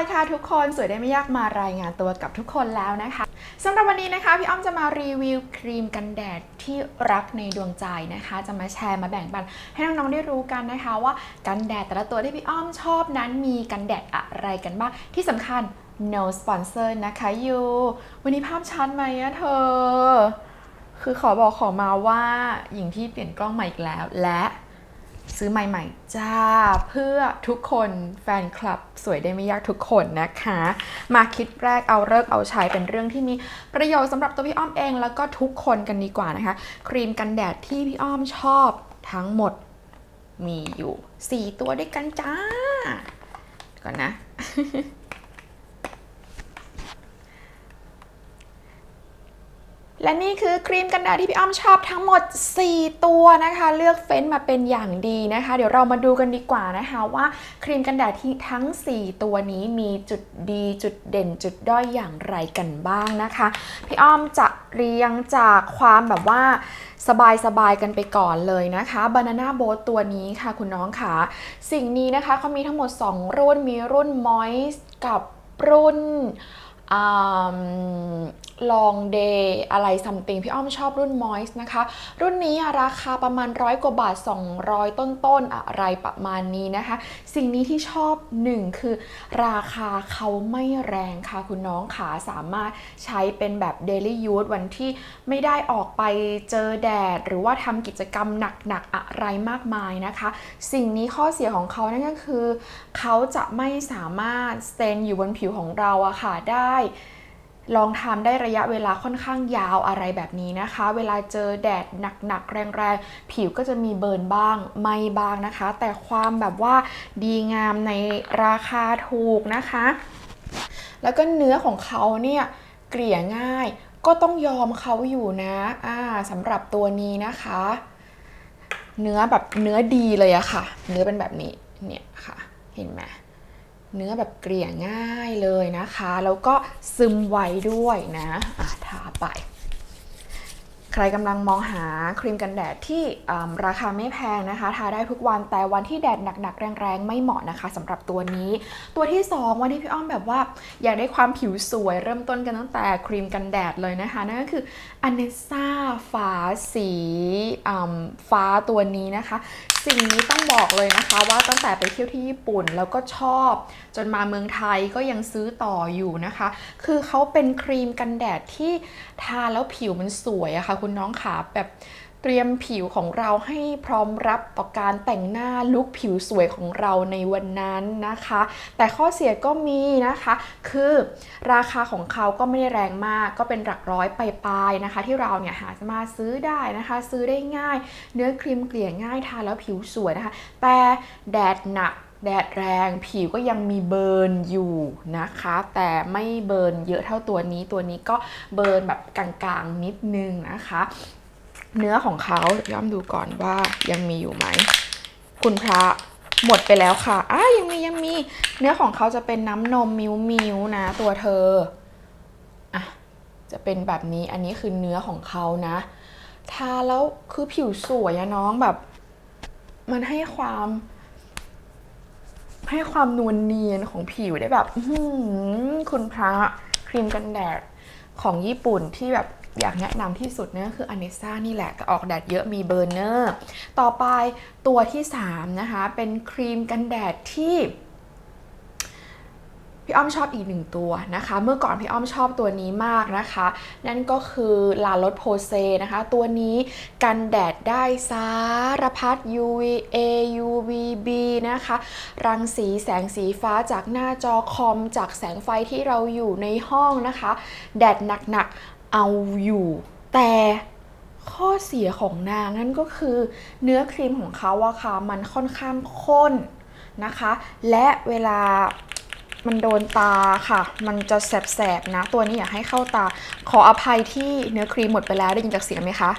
ายค่ะทุกคนสวยได้ไม่ยากมารายงานตัวกับทุกคนแล้วนะคะสำหรับวันนี้นะคะพี่อ้อมจะมารีวิวครีมกันแดดที่รักในดวงใจนะคะ จะมาแชร์มาแบ่งปัน ให้น้องๆได้รู้กันนะคะว่ากันแดดแต่ละตัวที่พี่อ้อมชอบนั้นมีกันแดดอะไรกันบ้างที่สำคัญ no sponsor นะคะยูวันนี้ภาพชัดไหมอะเธอ คือขอบอกขอมาว่าหญิงที่เปลี่ยนกล้องใหม่อีกแล้วและ ซื้อใหม่ๆ จ้า เพื่อทุกคนแฟนคลับสวยได้ไม่ยากทุกคนนะคะ มาคิดแรกเอาเลิกเอาใช้เป็นเรื่องที่มีประโยชน์สำหรับตัวพี่อ้อมเองแล้วก็ทุกคนกันดีกว่านะคะ ครีมกันแดดที่พี่อ้อมชอบทั้งหมดมีอยู่ 4 ตัวด้วยกันจ้าก่อนนะ และนี่คือครีมกันแดดที่พี่อ้อมชอบทั้งหมด 4 ตัวนะคะ เลือกเฟ้นมาเป็นอย่างดีนะคะ เดี๋ยวเรามาดูกันดีกว่านะคะว่าครีมกันแดดที่ทั้ง 4 ตัวนี้มีจุดดีจุดเด่นจุดด้อยอย่างไรกันบ้างนะคะ พี่อ้อมจะเรียงจากความแบบว่าสบายๆกันไปก่อนเลยนะคะ Banana Boat ตัวนี้ค่ะคุณน้องค่ะ สิ่งนี้นะคะเขามีทั้งหมด 2 รุ่นมีรุ่น Moist กับรุ่น ลองเดย์อะไรซัมติงพี่อ้อมชอบรุ่น Moist นะคะ รุ่นนี้ราคาประมาณร้อยกว่าบาท 200 ต้นๆอะไรประมาณนี้นะคะ สิ่งนี้ที่ชอบหนึ่งคือ ราคาเขาไม่แรงค่ะคุณน้องขาสามารถใช้เป็นแบบ Daily Use วันที่ไม่ได้ออกไปเจอแดด หรือว่าทำกิจกรรมหนักๆอะไรมากมายนะคะ สิ่งนี้ข้อเสียของเขานั่นก็คือ เขาจะไม่สามารถสเตนอยู่บนผิวของเราอะค่ะได้ ลองทำได้ระยะเวลาค่อนข้างยาวอะไรแบบนี้นะคะ เวลาเจอแดดหนักๆแรงๆ ผิวก็จะมีเบิร์นบ้างไม่บ้างนะคะ แต่ความแบบว่าดีงามในราคาถูกนะคะ แล้วก็เนื้อของเขาเนี่ยเกลี่ยง่ายก็ต้องยอมเขาอยู่นะอ่าสำหรับตัวนี้นะคะ เนื้อแบบเนื้อดีเลยอะค่ะ เนื้อเป็นแบบนี้เนี่ยค่ะ เห็นไหม เนื้อแบบเกลี่ยง่ายเลยนะคะ แล้วก็ซึมไวด้วยนะะทาไป ใครกำลังมองหาครีมกันแดดที่ราคาไม่แพงนะคะ ทาได้ทุกวันแต่วันที่แดดหนักๆ แรงๆ ไม่เหมาะนะคะสำหรับตัวนี้ ตัวที่ 2 วันที่พี่อ้อมแบบว่า อยากได้ความผิวสวยเริ่มต้นกันตั้งแต่ครีมกันแดดเลยนะคะ นั่นก็คืออเนซ่าฟ้าสีฟ้าตัวนี้นะคะ สิ่งนี้ต้องบอกเลยนะคะว่าตั้งแต่ไปเที่ยวที่ญี่ปุ่นแล้วก็ชอบ จนมาเมืองไทยก็ยังซื้อต่ออยู่นะคะ คือเขาเป็นครีมกันแดดที่ทาแล้วผิวมันสวยอะค่ะคุณน้องขาแบบเตรียมผิวของเราให้พร้อมรับต่อการแต่งหน้าลุคผิวสวยของเราในวันนั้นนะคะ แต่ข้อเสียก็มีนะคะ คือราคาของเขาก็ไม่ได้แรงมาก ก็เป็นหลักร้อยปลายๆนะคะ ที่เราเนี่ยหามาซื้อได้นะคะ ซื้อได้ง่าย เนื้อครีมเกลี่ยง่ายทาแล้วผิวสวยนะคะ แต่แดดหนัก แดดแรงผิวก็ยังมีเบิร์นอยู่นะคะ แต่ไม่เบิร์นเยอะเท่าตัวนี้ตัวนี้ก็เบิร์นแบบกลางๆนิดนึงนะคะ เนื้อของเขาย้อมดูก่อนว่ายังมีอยู่ไหม คุณพระหมดไปแล้วค่ะอ้ายังมียังมีเนื้อของเขาจะเป็นน้ำนมมิวมิวนะ ตัวเธออะจะเป็นแบบนี้อันนี้คือเนื้อของเขานะ ทาแล้วคือผิวสวยอะน้องแบบ มันให้ความ ให้ความนวลเนียนของผิวได้แบบคุณพระครีมกันแดดของญี่ปุ่นที่แบบอยากแนะนำที่สุดเนี่ยคืออเนซ่านี่แหละแต่ออกแดดเยอะมีเบอร์เนอร์ ต่อไปตัวที่ 3 นะคะ เป็นครีมกันแดดที่ พี่อ้อมชอบอีกหนึ่งตัวนะคะ เมื่อก่อนพี่อ้อมชอบตัวนี้มากนะคะ นั่นก็คือลาลดโพเซนะคะ ตัวนี้กันแดดได้สารพัด UVA UVB นะคะ รังสีแสงสีฟ้าจากหน้าจอคอม จากแสงไฟที่เราอยู่ในห้องนะคะ แดดหนักๆเอาอยู่ แต่ข้อเสียของนางนั่นก็คือเนื้อครีมของเขาอะค่ะมันค่อนข้างข้นนะคะ และเวลา มันโดนตาค่ะ มันจะแสบๆนะ ตัวนี้อยากให้เข้าตา ขออภัยที่เนื้อครีมหมดไปแล้วได้ยินจากเสียงไหมคะ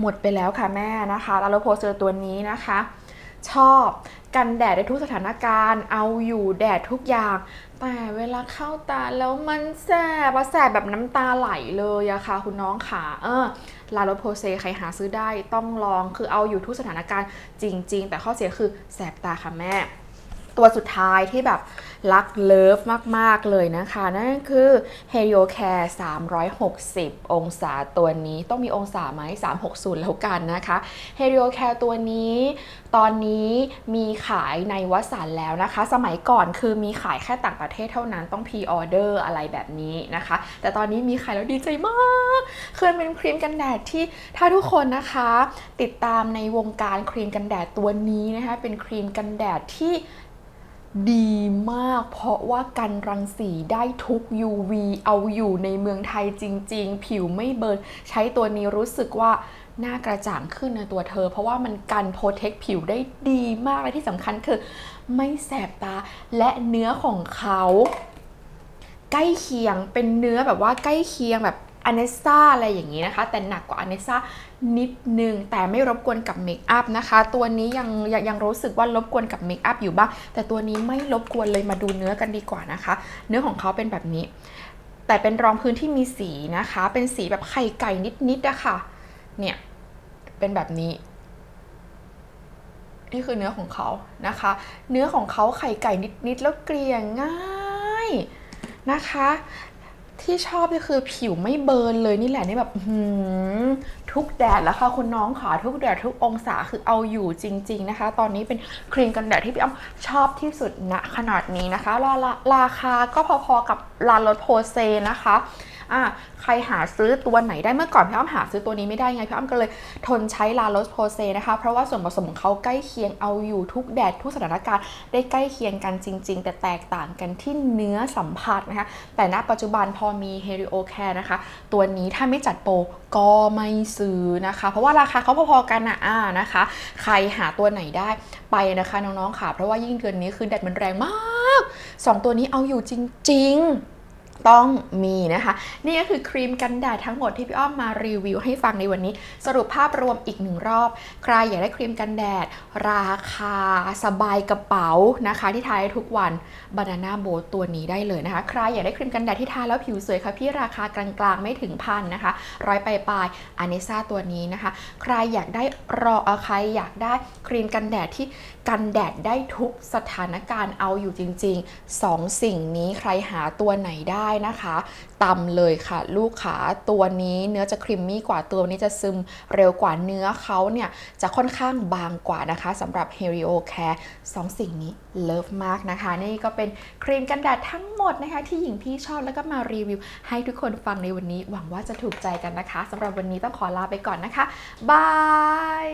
หมดไปแล้วค่ะแม่นะคะล้วเราโพเจอตัวนี้นะคะ ชอบกันแดดได้ทุกสถานการณ์ เอาอยู่แดดทุกอย่าง แต่เวลาเข้าตาแล้วมันแสบอะแสบแบบน้ำตาไหลเลยอะค่ะ คุณน้องขาเออลาโรโพเซใครหาซื้อได้ต้องลองคือเอาอยู่ทุกสถานการณ์จริง ๆ แต่ข้อเสียคือแสบตาค่ะแม่ ตัวสุดท้ายที่แบบรักเลิฟมาก ๆ เลยนะคะ นั่นคือ Helio Care 360 องศาตัวนี้ต้องมีองศาไหม 360 แล้วกันนะคะ Helio Care ตัวนี้ ตอนนี้มีขายในวัสันแล้วนะคะ สมัยก่อนคือมีขายแค่ต่างประเทศเท่านั้นต้องพ r ออเดอร์อะไรแบบนี้นะคะ แต่ตอนนี้มีขายแล้วดีใจมากคือนเป็นครีมกันแดดที่ถ้าทุกคนนะคะ ติดตามในวงการครีมกันแดดตัวนี้นะคะ เป็นครีมกันแดดที่ ดีมาก เพราะว่ากันรังสีได้ทุก UV เอาอยู่ในเมืองไทยจริง ๆ ผิวไม่เบิร์นใช้ตัวนี้รู้สึกว่าหน้ากระจ่างขึ้นในตัวเธอ เพราะว่ามันกันโปรเทคผิวได้ดีมากและที่สำคัญคือ ไม่แสบตาและเนื้อของเขา ใกล้เคียงเป็นเนื้อแบบว่าใกล้เคียงแบบ อเนซ่าอะไรอย่างนี้นะคะ แต่หนักกว่าอเนซ่านิดนึง แต่ไม่รบกวนกับเมคอัพนะคะ ตัวนี้ยังยังยังรู้สึกว่ารบกวนกับเมคอัพอยู่บ้าง แต่ตัวนี้ไม่รบกวนเลยมาดูเนื้อกันดีกว่านะคะ เนื้อของเขาเป็นแบบนี้ แต่เป็นรองพื้นที่มีสีนะคะ เป็นสีแบบไข่ไก่นิดๆอะคะเนี่ย เป็นแบบนี้นี่คือเนื้อของเขานะคะ เนื้อของเขาไข่ไก่นิดๆแล้วเกลี่ยง่ายนะคะ ที่ชอบก็คือผิวไม่เบิร์นเลยนี่แหละนี่แบบหือทุกแดดแล้วค่ะคุณน้องขาทุกแดดทุกองศาคือเอาอยู่จริง ๆนะคะ ตอนนี้เป็นครีมกันแดดที่พี่อ้ำชอบที่สุดณขนาดนี้นะคะราราราคาก็พอๆกับลาลดโพเซนะคะ อะใครหาซื้อตัวไหนได้เมื่อก่อนพี่อ้ำหาซื้อตัวนี้ไม่ได้ไงพี่อ้ำก็เลยทนใช้ลาลดโพเซนะคะเพราะว่าส่วนผสมของเขาใกล้เคียงเอาอยู่ทุกแดดทุกสถานการณ์ได้ใกล้เคียงกันจริง ๆ แต่แตกต่างกันที่เนื้อสัมผัสนะคะแต่ณปัจจุบันพอมี Helio Care นะคะตัวนี้ถ้าไม่จัดโปรก็ไม่ซื้อนะคะ เพราะว่าราคาเขาพอๆกันนะอ่านะคะ ใครหาตัวไหนได้ไปนะคะน้องๆค่ะ เพราะว่ายิ่งเดือนนี้คือแดดมันแรงมากสองตัวนี้เอาอยู่จริง ๆ ต้องมีนะคะ นี่ก็คือครีมกันแดดทั้งหมดที่พี่อ้อมมารีวิวให้ฟังในวันนี้ สรุปภาพรวมอีกหนึ่งรอบ ใครอยากได้ครีมกันแดด ราคาสบายกระเป๋านะคะ ที่ทาได้ทุกวันบานาน่าโบตัวนี้ได้เลยนะคะ ใครอยากได้ครีมกันแดดที่ทาแล้วผิวสวยค่ะพี่ราคากลางๆ ไม่ถึงพันนะคะ ร้อยปลายๆอานิซ่าตัวนี้นะคะ ใครอยากได้รอใครอยากได้ครีมกันแดดที่กันแดดได้ทุกสถานการณ์เอาอยู่จริงๆสองสิ่งนี้ใครหาตัวไหนได้ได้นะคะตำเลยค่ะ ลูกขาตัวนี้เนื้อจะครีมมี่กว่าตัวนี้จะซึมเร็วกว่าเนื้อเขาเนี่ยจะค่อนข้างบางกว่านะคะสำหรับ Helio Care สองสิ่งนี้เลิฟมากนะคะ นี่ก็เป็นครีมกันแดดทั้งหมดนะคะ ที่หญิงพี่ชอบแล้วก็มารีวิว ให้ทุกคนฟังในวันนี้ หวังว่าจะถูกใจกันนะคะสำหรับวันนี้ต้องขอลาไปก่อนนะคะบาย